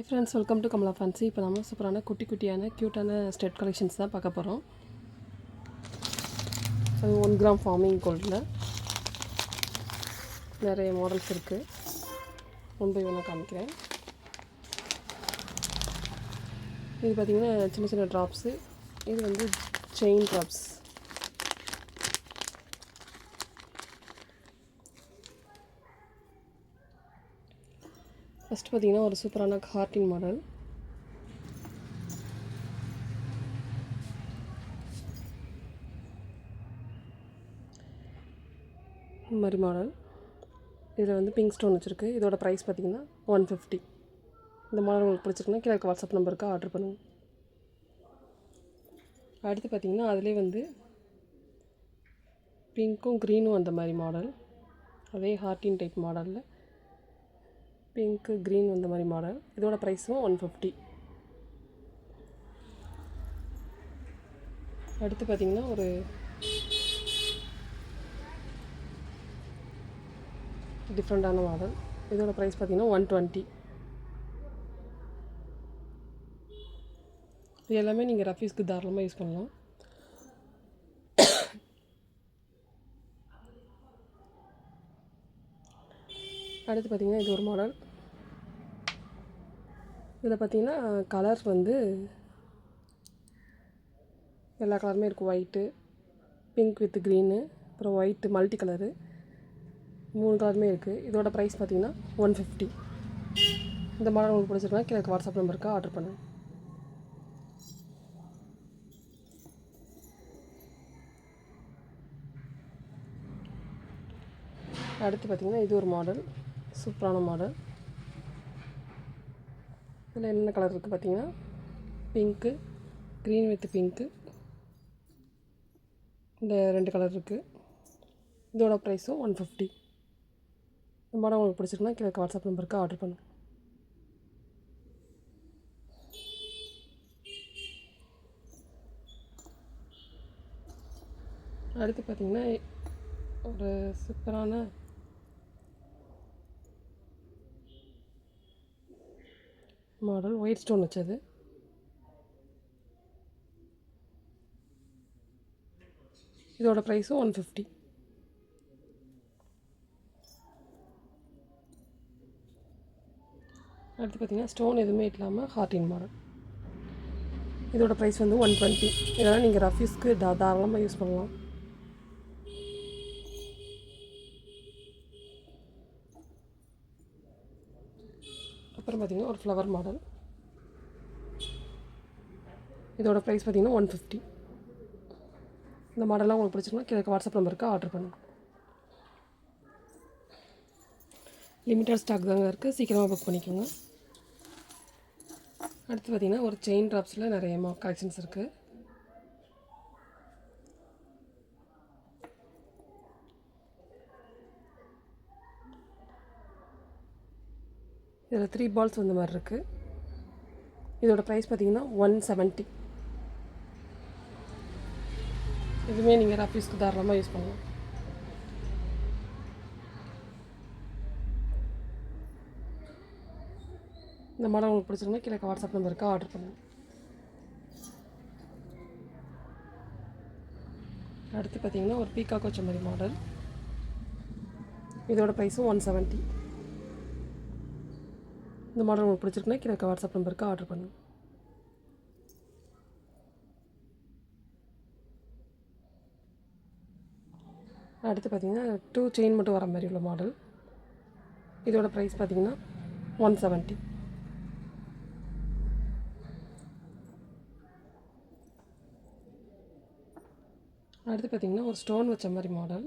Hi friends welcome to Kamala fancy இப்போ நம்ம சூப்பரான குட்டி குட்டியான க்யூட்டான ஸ்டெட் கலெக்ஷன்ஸ் தான் பார்க்க போகிறோம் ஸோ ஒன் கிராம் ஃபார்மிங் கோல்டில் நிறைய மாடல்ஸ் இருக்குது ஒன் பை ஒன்னாக காமிக்கிறேன். இது பார்த்திங்கன்னா சின்ன சின்ன ட்ராப்ஸு இது வந்து செயின் ட்ராப்ஸ் ஃபஸ்ட்டு பார்த்தீங்கன்னா ஒரு சூப்பரான ஹார்டின் மாடல். இந்த மாதிரி மாடல். இதில் வந்து பிங்க் ஸ்டோன் வச்சுருக்கு. இதோட ப்ரைஸ் பார்த்தீங்கன்னா ஒன் ஃபிஃப்டி இந்த மாடல் உங்களுக்கு பிடிச்சிருக்குன்னா கீழே வாட்ஸ்அப் நம்பருக்கு ஆர்டர் பண்ணுங்கள் அடுத்து பார்த்தீங்கன்னா அதிலே வந்து பிங்க்கும் க்ரீனும் அந்த மாதிரி மாடல். அதே ஹார்டின் டைப் மாடலில். பிங்க்கு க்ரீன் வந்த மாதிரி மாடல். இதோட ப்ரைஸும் ஒன் ஃபிஃப்டி அடுத்து பார்த்திங்கன்னா ஒரு டிஃப்ரெண்ட்டான மாடல் இதோட ப்ரைஸ் பார்த்திங்கன்னா ஒன் டுவெண்ட்டி இது எல்லாமே நீங்கள் ரஃபீஸ்க்கு தாராளமாக யூஸ் பண்ணலாம். அடுத்து பார்த்திங்கன்னா இது ஒரு மாடல் இதில் பார்த்தீங்கன்னா கலர்ஸ் வந்து எல்லா கலருமே இருக்கும் ஒயிட்டு பிங்க் வித் க்ரீனு அப்புறம் ஒயிட்டு மல்டி கலரு மூணு கலருமே இருக்குது இதோட ப்ரைஸ் பார்த்தீங்கன்னா ஒன் ஃபிஃப்டி இந்த மாடல் உங்களுக்கு பிடிச்சிருக்கா கீழே வாட்ஸ்அப் நம்பருக்கு ஆர்டர் பண்ணுங்கள் அடுத்து பார்த்திங்கன்னா இது ஒரு மாடல் சூப்பரான மாடல். இதில் என்னென்ன கலர் இருக்குது பார்த்தீங்கன்னா பிங்க்கு க்ரீன் வித் பிங்க்கு இந்த ரெண்டு கலர் இருக்குது இதோட ப்ரைஸும் ஒன் ஃபிஃப்டி இந்த மாடல் உங்களுக்கு பிடிச்சிருக்குன்னா கீழே வாட்ஸ்அப் நம்பருக்கு ஆர்டர் பண்ணுங்கள் அடுத்து பார்த்திங்கன்னா ஒரு சூப்பரான மாடல் ஒயிட் ஸ்டோன் வச்சது. இதோட ப்ரைஸும் ஒன் ஃபிஃப்டி அடுத்து பார்த்தீங்கன்னா ஸ்டோன் எதுவுமே இல்லாமல் ஹார்டின் மாடல். இதோட ப்ரைஸ் வந்து ஒன் டுவெண்ட்டி இதெல்லாம் நீங்கள் ரஃபீஸ்க்கு தாராளமாக யூஸ் பண்ணலாம். அப்புறம் பார்த்திங்கன்னா ஒரு ஃப்ளவர் மாடல் இதோட ப்ரைஸ் பார்த்திங்கன்னா ஒன் ஃபிஃப்டி இந்த மாடல்லாம் உங்களுக்கு பிடிச்சிருந்தா கிழக்கு வாட்ஸ்அப் நம்பருக்கு ஆர்டர் பண்ணுங்கள் லிமிட்டட் ஸ்டாக் தாங்க இருக்குது சீக்கிரமாக புக் பண்ணிக்கோங்க. அடுத்து பார்த்திங்கன்னா ஒரு செயின் ட்ராப்ஸில் நிறைய கலெக்ஷன்ஸ் இருக்குது இதில் த்ரீ பால்ஸ் வந்த மாதிரி இருக்குது இதோட ப்ரைஸ் பார்த்தீங்கன்னா ஒன் செவன்ட்டி இதுவுமே நீங்கள் ஆஃபீஸ்க்கு தாராளமாக யூஸ் பண்ணலாம். இந்த மாடல் உங்களுக்கு பிடிச்சிருந்தா கீழே வாட்ஸ்அப் நம்பருக்கு ஆர்டர் பண்ணுங்கள் அடுத்து பார்த்தீங்கன்னா ஒரு பீகாக் வச்ச மாதிரி மாடல் இதோட ப்ரைஸும் ஒன் செவன்ட்டி இந்த மாடல் உங்களுக்கு பிடிச்சிருக்குன்னா கீழே வாட்ஸ்அப் நம்பருக்கு ஆர்டர் பண்ணுங்கள் அடுத்து பார்த்தீங்கன்னா டூ செயின் மட்டும் வர மாதிரி உள்ள மாடல் இதோட ப்ரைஸ் பார்த்தீங்கன்னா ஒன் செவன்ட்டி அடுத்து பார்த்தீங்கன்னா ஒரு ஸ்டோன் வச்ச மாதிரி மாடல்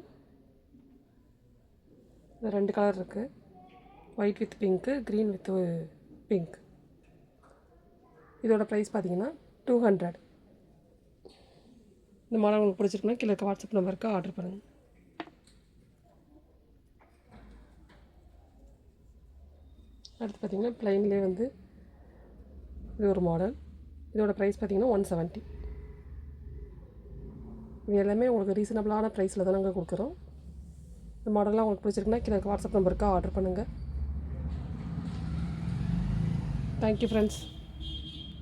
ரெண்டு கலர் இருக்குது white with pink green with pink இதோட ப்ரைஸ் பார்த்தீங்கன்னா டூ ஹண்ட்ரட் இந்த மாடல் உங்களுக்கு பிடிச்சிருக்குன்னா கீழே இருக்க வாட்ஸ்அப் நம்பருக்கு ஆர்டர் பண்ணுங்கள் அடுத்து பார்த்திங்கன்னா ப்ளைன்லேயே வந்து இது ஒரு மாடல் இதோட ப்ரைஸ் பார்த்திங்கன்னா ஒன் செவன்ட்டி இது எல்லாமே உங்களுக்கு ரீசனபிளான ப்ரைஸில் தான் நாங்கள் கொடுக்குறோம். இந்த மாடல்லாம் உங்களுக்கு பிடிச்சிருக்குன்னா கீழே வாட்ஸ்அப் நம்பருக்கு ஆர்டர் பண்ணுங்கள் தேங்க்யூ ஃப்ரெண்ட்ஸ்